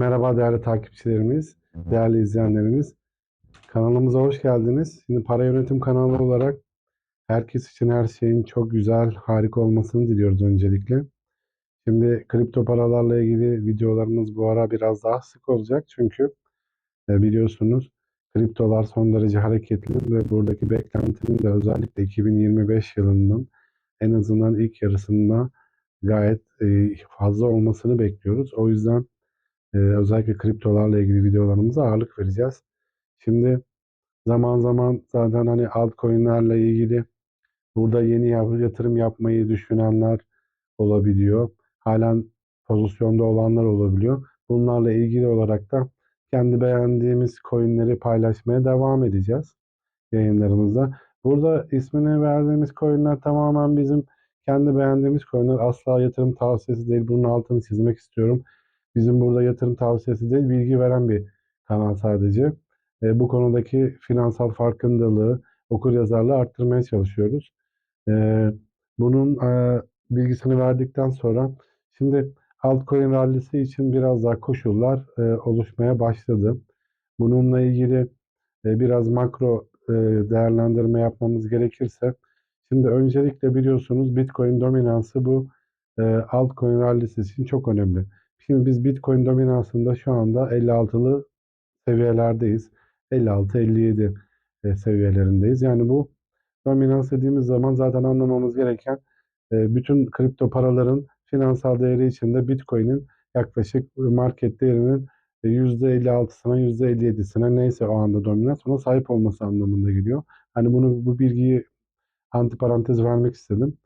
Merhaba değerli takipçilerimiz, değerli izleyenlerimiz. Kanalımıza hoş geldiniz. Şimdi para yönetim kanalı olarak herkes için her şeyin çok güzel, harika olmasını diliyoruz öncelikle. Şimdi kripto paralarla ilgili videolarımız bu ara biraz daha sık olacak. Çünkü e, biliyorsunuz kriptolar son derece hareketli ve buradaki beklentinin de özellikle 2025 yılının en azından ilk yarısında gayet e, fazla olmasını bekliyoruz. O yüzden ee, özellikle kriptolarla ilgili videolarımıza ağırlık vereceğiz. Şimdi zaman zaman zaten hani altcoin'lerle ilgili burada yeni yatırım yapmayı düşünenler olabiliyor. Halen pozisyonda olanlar olabiliyor. Bunlarla ilgili olarak da kendi beğendiğimiz coin'leri paylaşmaya devam edeceğiz yayınlarımızda. Burada ismini verdiğimiz coin'ler tamamen bizim kendi beğendiğimiz coin'ler. Asla yatırım tavsiyesi değil. Bunun altını çizmek istiyorum. Bizim burada yatırım tavsiyesi değil, bilgi veren bir kanal sadece. E, bu konudaki finansal farkındalığı, okur yazarlığı arttırmaya çalışıyoruz. E, bunun e, bilgisini verdikten sonra şimdi altcoin rallisi için biraz daha koşullar e, oluşmaya başladı. Bununla ilgili e, biraz makro e, değerlendirme yapmamız gerekirse, şimdi öncelikle biliyorsunuz Bitcoin dominansı bu e, altcoin rallisi için çok önemli. Şimdi biz Bitcoin dominansında şu anda 56'lı seviyelerdeyiz. 56-57 e, seviyelerindeyiz. Yani bu dominans dediğimiz zaman zaten anlamamız gereken e, bütün kripto paraların finansal değeri içinde Bitcoin'in yaklaşık market değerinin %56'sına %57'sine neyse o anda dominans ona sahip olması anlamında geliyor. Hani bunu bu bilgiyi antiparantez vermek istedim.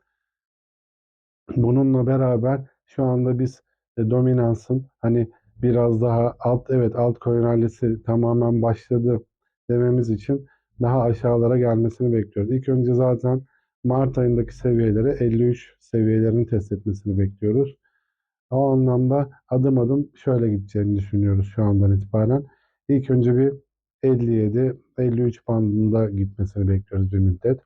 Bununla beraber şu anda biz e, dominansın hani biraz daha alt evet altcoin rallisi tamamen başladı dememiz için daha aşağılara gelmesini bekliyoruz. İlk önce zaten Mart ayındaki seviyeleri 53 seviyelerini test etmesini bekliyoruz. O anlamda adım adım şöyle gideceğini düşünüyoruz şu andan itibaren. İlk önce bir 57-53 bandında gitmesini bekliyoruz bir müddet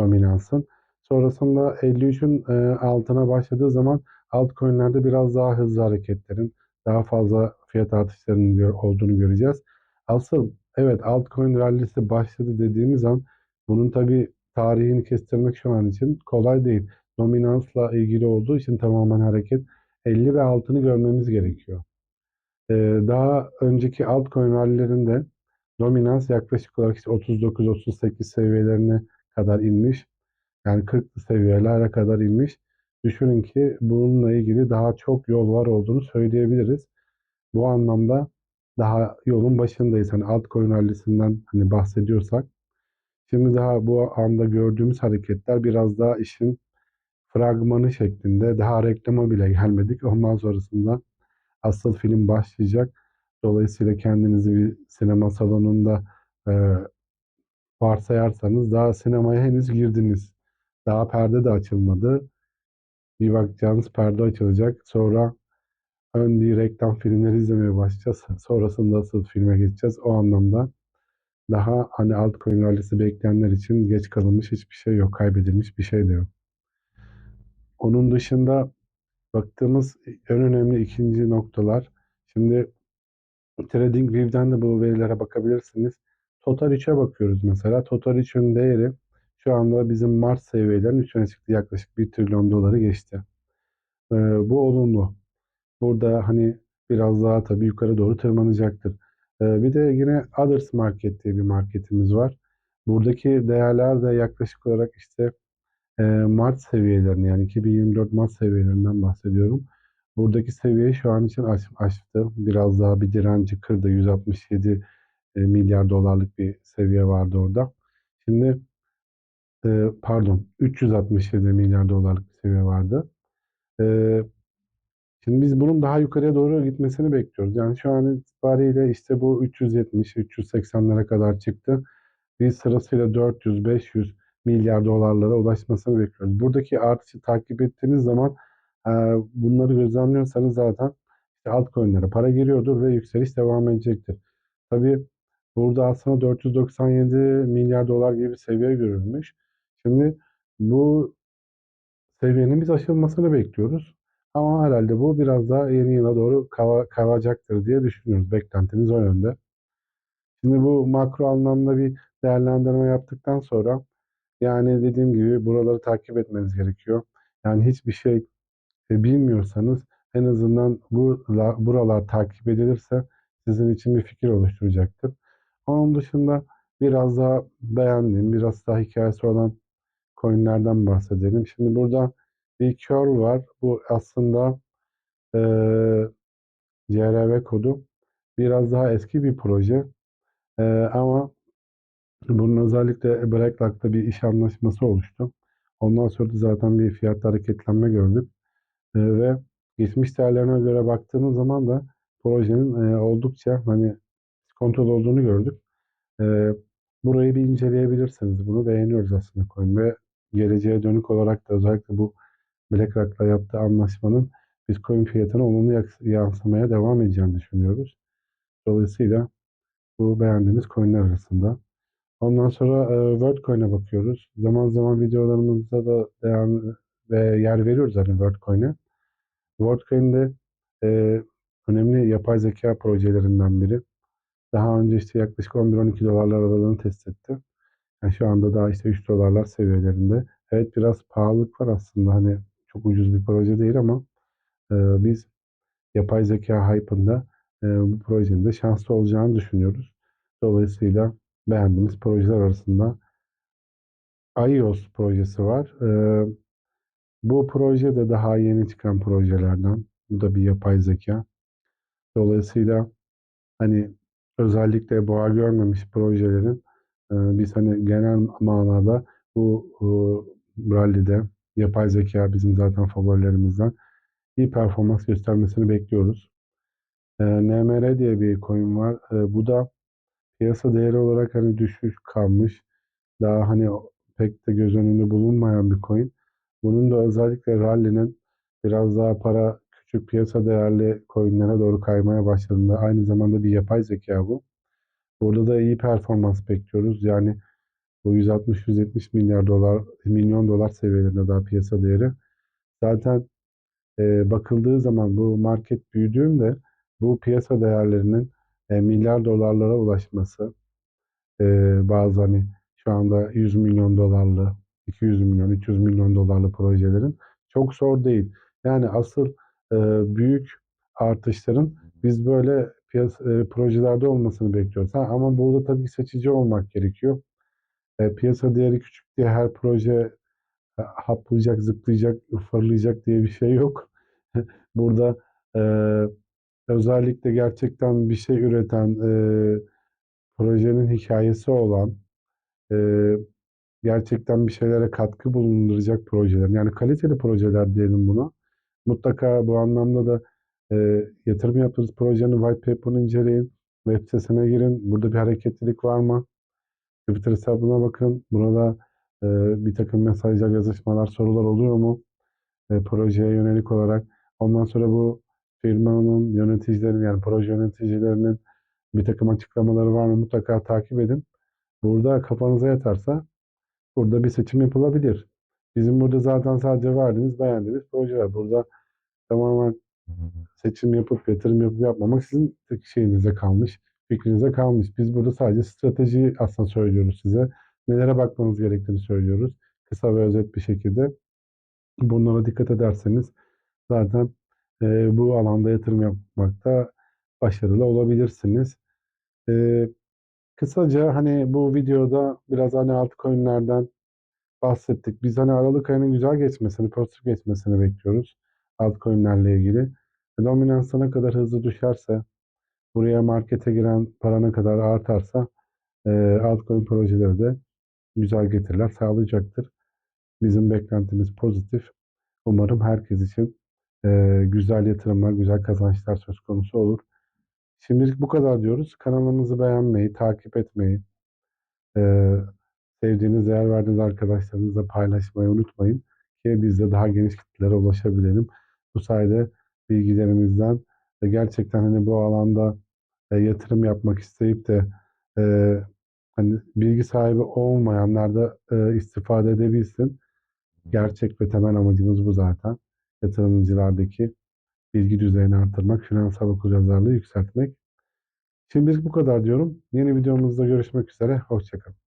dominansın. Sonrasında 53'ün e, altına başladığı zaman altcoin'lerde biraz daha hızlı hareketlerin, daha fazla fiyat artışlarının olduğunu göreceğiz. Asıl evet altcoin rallisi başladı dediğimiz an bunun tabi tarihini kestirmek şu an için kolay değil. Dominansla ilgili olduğu için tamamen hareket 50 ve altını görmemiz gerekiyor. Ee, daha önceki altcoin rallilerinde dominans yaklaşık olarak işte 39-38 seviyelerine kadar inmiş. Yani 40 seviyelere kadar inmiş. Düşünün ki bununla ilgili daha çok yol var olduğunu söyleyebiliriz. Bu anlamda daha yolun başındayız. Hani altcoin rallisinden hani bahsediyorsak. Şimdi daha bu anda gördüğümüz hareketler biraz daha işin fragmanı şeklinde. Daha reklama bile gelmedik. Ondan sonrasında asıl film başlayacak. Dolayısıyla kendinizi bir sinema salonunda e, varsayarsanız daha sinemaya henüz girdiniz. Daha perde de açılmadı. Bir bakacağınız perde açılacak. Sonra ön bir reklam filmleri izlemeye başlayacağız. Sonrasında asıl filme geçeceğiz. O anlamda daha hani altcoin rallisi bekleyenler için geç kalınmış hiçbir şey yok. Kaybedilmiş bir şey de yok. Onun dışında baktığımız en önemli ikinci noktalar. Şimdi TradingView'den de bu verilere bakabilirsiniz. Total 3'e bakıyoruz mesela. Total 3'ün değeri şu anda bizim Mart seviyelerin üstüne çıktı. Yaklaşık 1 trilyon doları geçti. Ee, bu olumlu. Burada hani biraz daha tabii yukarı doğru tırmanacaktır. Ee, bir de yine Others Market diye bir marketimiz var. Buradaki değerler de yaklaşık olarak işte e, Mart seviyelerini yani 2024 Mart seviyelerinden bahsediyorum. Buradaki seviye şu an için aş, aştı. Biraz daha bir direnci kırdı. 167 e, milyar dolarlık bir seviye vardı orada. Şimdi e, pardon 367 milyar dolarlık bir seviye vardı. E, şimdi biz bunun daha yukarıya doğru gitmesini bekliyoruz. Yani şu an itibariyle işte bu 370-380'lere kadar çıktı. Biz sırasıyla 400-500 milyar dolarlara ulaşmasını bekliyoruz. Buradaki artışı takip ettiğiniz zaman e, bunları gözlemliyorsanız zaten işte altcoin'lere para giriyordur ve yükseliş devam edecektir. Tabii burada aslında 497 milyar dolar gibi bir seviye görülmüş. Şimdi bu seviyenin biz aşılmasını bekliyoruz. Ama herhalde bu biraz daha yeni yıla doğru kala- kalacaktır diye düşünüyoruz. Beklentimiz o yönde. Şimdi bu makro anlamda bir değerlendirme yaptıktan sonra yani dediğim gibi buraları takip etmeniz gerekiyor. Yani hiçbir şey e, bilmiyorsanız en azından bu buralar takip edilirse sizin için bir fikir oluşturacaktır. Onun dışında biraz daha beğendiğim, biraz daha hikayesi olan coinlerden bahsedelim. Şimdi burada bir curl var. Bu aslında e, CRV kodu. Biraz daha eski bir proje. E, ama bunun özellikle BlackRock'ta bir iş anlaşması oluştu. Ondan sonra da zaten bir fiyat hareketlenme gördük. E, ve geçmiş değerlerine göre baktığınız zaman da projenin e, oldukça hani kontrol olduğunu gördük. E, burayı bir inceleyebilirsiniz. Bunu beğeniyoruz aslında coin ve geleceğe dönük olarak da özellikle bu BlackRock'la yaptığı anlaşmanın Bitcoin fiyatına olumlu yansımaya devam edeceğini düşünüyoruz. Dolayısıyla bu beğendiğimiz coinler arasında. Ondan sonra e, WorldCoin'e bakıyoruz. Zaman zaman videolarımızda da devam ve yer veriyoruz hani WorldCoin'e. WorldCoin'de e, önemli yapay zeka projelerinden biri. Daha önce işte yaklaşık 11-12 dolarlar aralığını test etti. Yani şu anda daha işte 3 dolarlar seviyelerinde. Evet biraz pahalılık var aslında. Hani çok ucuz bir proje değil ama e, biz yapay zeka hype'ında e, bu projenin de şanslı olacağını düşünüyoruz. Dolayısıyla beğendiğimiz projeler arasında iOS projesi var. E, bu proje de daha yeni çıkan projelerden. Bu da bir yapay zeka. Dolayısıyla hani özellikle boğa görmemiş projelerin biz hani genel manada bu e, rally'de yapay zeka bizim zaten favorilerimizden iyi performans göstermesini bekliyoruz. E, NMR diye bir coin var. E, bu da piyasa değeri olarak hani düşük kalmış. Daha hani pek de göz önünde bulunmayan bir coin. Bunun da özellikle rally'nin biraz daha para küçük piyasa değerli coinlere doğru kaymaya başladığında aynı zamanda bir yapay zeka bu. Burada da iyi performans bekliyoruz. Yani bu 160-170 milyar dolar, milyon dolar seviyelerinde daha piyasa değeri. Zaten e, bakıldığı zaman bu market büyüdüğünde bu piyasa değerlerinin e, milyar dolarlara ulaşması e, bazı hani şu anda 100 milyon dolarlı, 200 milyon, 300 milyon dolarlı projelerin çok zor değil. Yani asıl e, büyük artışların biz böyle piyasa, e, projelerde olmasını bekliyoruz. Ha, ama burada tabii seçici olmak gerekiyor. E, piyasa değeri küçük diye her proje e, haplayacak, zıplayacak, fırlayacak diye bir şey yok. Burada e, özellikle gerçekten bir şey üreten, e, projenin hikayesi olan, e, gerçekten bir şeylere katkı bulunduracak projeler. Yani kaliteli projeler diyelim buna. Mutlaka bu anlamda da e, yatırım yaptığınız projenin white paper'ını inceleyin. Web sitesine girin. Burada bir hareketlilik var mı? Twitter hesabına bakın. Burada e, bir takım mesajlar, yazışmalar, sorular oluyor mu? E, projeye yönelik olarak. Ondan sonra bu firmanın yöneticilerinin yani proje yöneticilerinin bir takım açıklamaları var mı? Mutlaka takip edin. Burada kafanıza yatarsa burada bir seçim yapılabilir. Bizim burada zaten sadece verdiğiniz, beğendiğiniz projeler. Burada tamamen seçim yapıp yatırım yapıp yapmamak sizin şeyinize kalmış, fikrinize kalmış. Biz burada sadece strateji aslında söylüyoruz size. Nelere bakmanız gerektiğini söylüyoruz. Kısa ve özet bir şekilde. Bunlara dikkat ederseniz zaten e, bu alanda yatırım yapmakta başarılı olabilirsiniz. E, kısaca hani bu videoda biraz hani altcoin'lerden bahsettik. Biz hani Aralık ayının güzel geçmesini, pozitif geçmesini bekliyoruz altcoin'lerle ilgili. Dominans ne kadar hızlı düşerse, buraya markete giren para ne kadar artarsa e, altcoin projeleri de güzel getiriler sağlayacaktır. Bizim beklentimiz pozitif. Umarım herkes için e, güzel yatırımlar, güzel kazançlar söz konusu olur. Şimdilik bu kadar diyoruz. Kanalımızı beğenmeyi, takip etmeyi, e, sevdiğiniz, değer verdiğiniz arkadaşlarınızla paylaşmayı unutmayın ki biz de daha geniş kitlelere ulaşabilelim. Bu sayede bilgilerimizden ve gerçekten hani bu alanda e, yatırım yapmak isteyip de e, hani bilgi sahibi olmayanlar da e, istifade edebilsin. Gerçek ve temel amacımız bu zaten. yatırımcılardaki bilgi düzeyini arttırmak, finansal okuryazarlığı yükseltmek. Şimdilik bu kadar diyorum. Yeni videomuzda görüşmek üzere. Hoşçakalın.